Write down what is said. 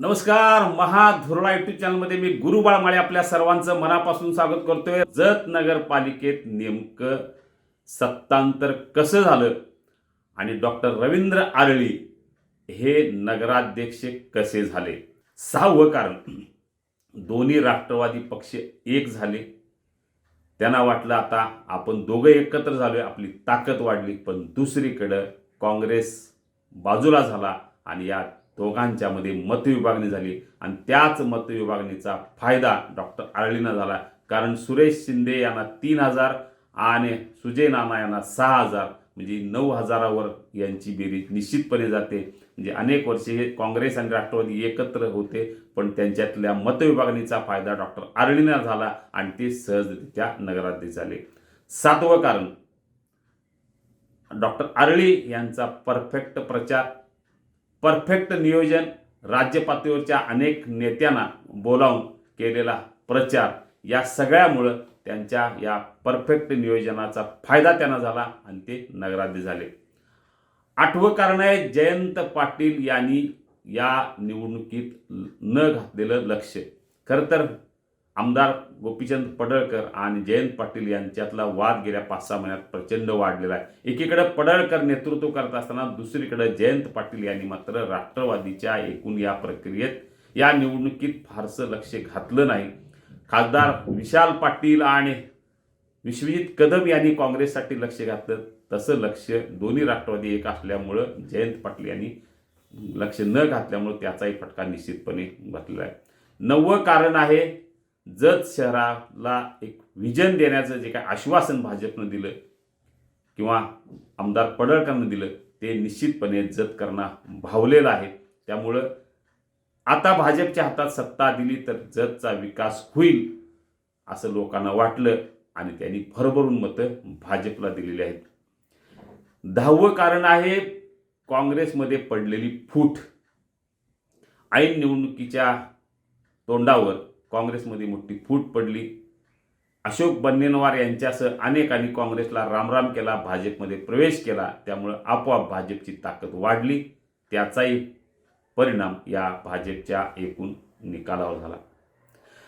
नमस्कार महाधुरळा युट्यूब चॅनलमध्ये मी गुरुबाळ माळे आपल्या सर्वांचं मनापासून स्वागत करतोय. जत नगरपालिकेत नेमकं सत्तांतर कसं झालं आणि डॉक्टर रवींद्र आरळी हे नगराध्यक्ष कसे झाले? सहावं कारण दोन्ही राष्ट्रवादी पक्ष एक झाले. त्यांना वाटलं आता आपण दोघं एकत्र झालोय आपली ताकद वाढली पण दुसरीकडं काँग्रेस बाजूला झाला आणि या दोघांच्यामध्ये मतविभागणी झाली आणि त्याच मतविभागणीचा फायदा डॉक्टर आरळींना झाला. कारण सुरेश शिंदे यांना तीन हजार आणि सुजय नाना यांना सहा हजार म्हणजे नऊ हजारावर यांची बेरीज निश्चितपणे जाते. म्हणजे अनेक वर्षे हे काँग्रेस आणि राष्ट्रवादी एकत्र होते पण त्यांच्यातल्या मतविभागणीचा फायदा डॉक्टर आरळीना झाला आणि ते सहजरित्या नगराध्यक्ष झाले. सातवं कारण डॉक्टर आरळी यांचा परफेक्ट प्रचार परफेक्ट नियोजन राज्य पातळीवरच्या अनेक नेत्यांना बोलावून केलेला प्रचार या सगळ्यामुळं त्यांच्या या परफेक्ट नियोजनाचा फायदा त्यांना झाला आणि ते नगराध्य झाले. आठवं कारण आहे जयंत पाटील यांनी या निवडणुकीत न घातलेलं लक्ष खरं तर आमदार गोपीचंद पडळकर आणि जयंत पाटील यांच्यातला वाद गेल्या पाच सहा महिन्यात प्रचंड वाढलेला आहे. एकीकडे पडळकर नेतृत्व करत असताना दुसरीकडे जयंत पाटील यांनी मात्र राष्ट्रवादीच्या एकूण या प्रक्रियेत या निवडणुकीत फारसं लक्ष घातलं नाही. खासदार विशाल पाटील आणि विश्वजित कदम यांनी काँग्रेससाठी लक्ष घातलं. तसं लक्ष दोन्ही राष्ट्रवादी एक असल्यामुळं जयंत पाटील यांनी लक्ष न घातल्यामुळं त्याचाही फटका निश्चितपणे बसलेला आहे. नववं कारण आहे जत शहराला एक विजन देण्याचं जे काय आश्वासन भाजपनं दिलं किंवा आमदार पडळकरनं दिलं ते निश्चितपणे जतकरांना भावलेलं आहे. त्यामुळं आता भाजपच्या हातात सत्ता दिली तर जतचा विकास होईल असं लोकांना वाटलं आणि त्यांनी भरभरून मतं भाजपला दिलेली आहेत. दहावं कारण आहे काँग्रेसमध्ये पडलेली फूट. ऐन निवडणुकीच्या तोंडावर काँग्रेसमध्ये मोठी फूट पडली. अशोक बन्नेनवार यांच्यासह अनेकांनी काँग्रेसला रामराम केला भाजपमध्ये प्रवेश केला. त्यामुळं आपोआप भाजपची ताकद वाढली. त्याचाही परिणाम या भाजपच्या एकूण निकालावर झाला.